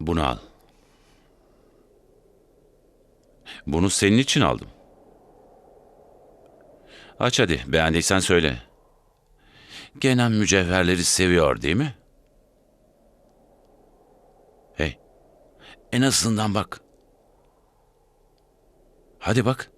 Bunu al. Bunu senin için aldım. Aç hadi, beğendiysen söyle. Genel mücevherleri seviyor değil mi? Hey, en azından bak. Hadi bak.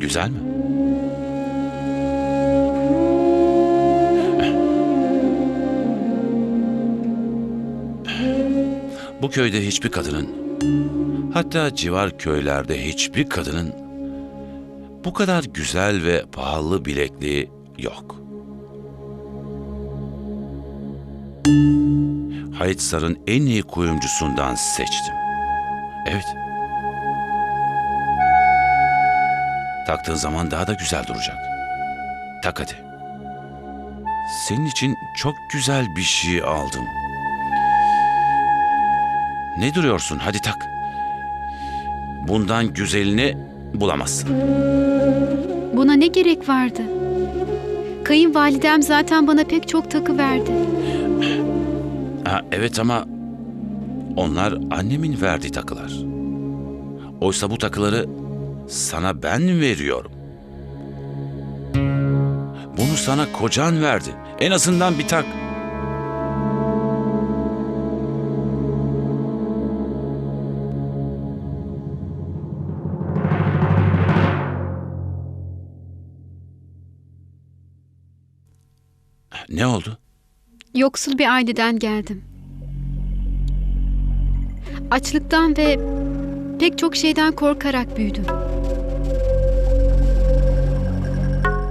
Güzel mi? Bu köyde hiçbir kadının, hatta civar köylerde hiçbir kadının bu kadar güzel ve pahalı bilekliği yok. Hayıtsar'ın en iyi kuyumcusundan seçtim. Evet. Taktığın zaman daha da güzel duracak. Tak hadi. Senin için çok güzel bir şey aldım. Ne duruyorsun? Hadi tak. Bundan güzelini bulamazsın. Buna ne gerek vardı? Kayınvalidem zaten bana pek çok takı verdi. Ha, evet ama onlar annemin verdiği takılar. Oysa bu takıları sana ben veriyorum. Bunu sana kocan verdi. En azından bir tak. Ne oldu? Yoksul bir aileden geldim. Açlıktan ve pek çok şeyden korkarak büyüdüm.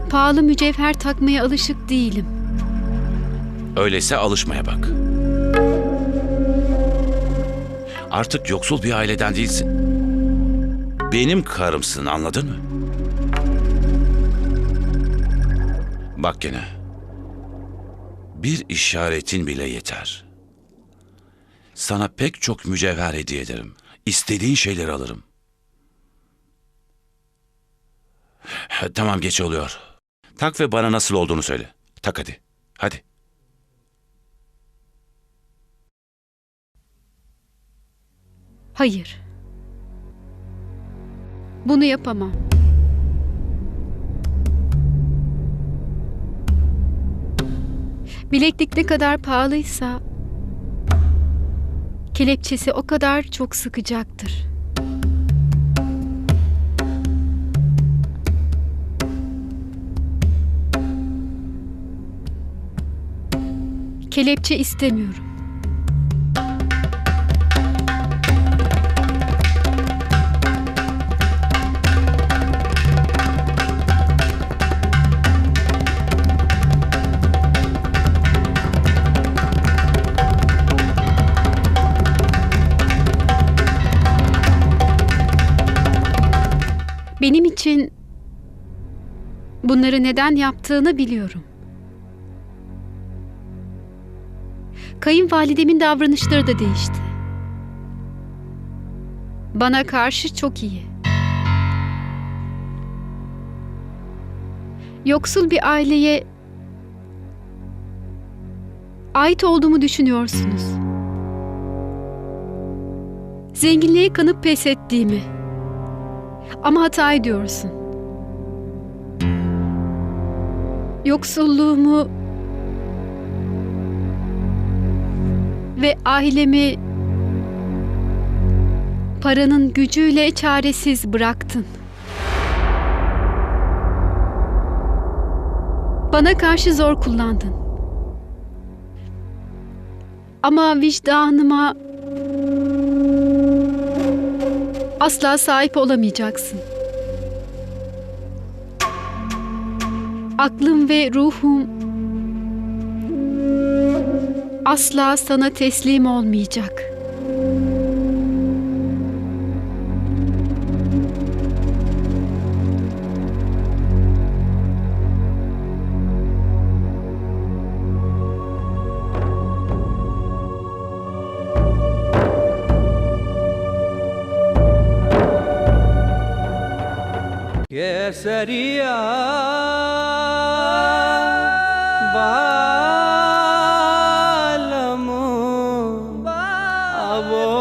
Pahalı mücevher takmaya alışık değilim. Öyleyse alışmaya bak. Artık yoksul bir aileden değilsin. Benim karımsın anladın mı? Bak gene. Bir işaretin bile yeter. Sana pek çok mücevher hediye ederim. İstediğin şeyleri alırım. Tamam geç oluyor. Tak ve bana nasıl olduğunu söyle. Tak hadi. Hadi. Hayır. Bunu yapamam. Bileklik ne kadar pahalıysa kelepçesi o kadar çok sıkacaktır. Kelepçe istemiyorum. Benim için bunları neden yaptığını biliyorum. Kayınvalidemin davranışları da değişti. Bana karşı çok iyi. Yoksul bir aileye ait olduğumu düşünüyorsunuz. Zenginliğe kanıp pes ettiğimi. Ama hata ediyorsun. Yoksulluğumu ve ailemi paranın gücüyle çaresiz bıraktın. Bana karşı zor kullandın. Ama vicdanıma asla sahip olamayacaksın. Aklım ve ruhum asla sana teslim olmayacak. ¿Qué sería?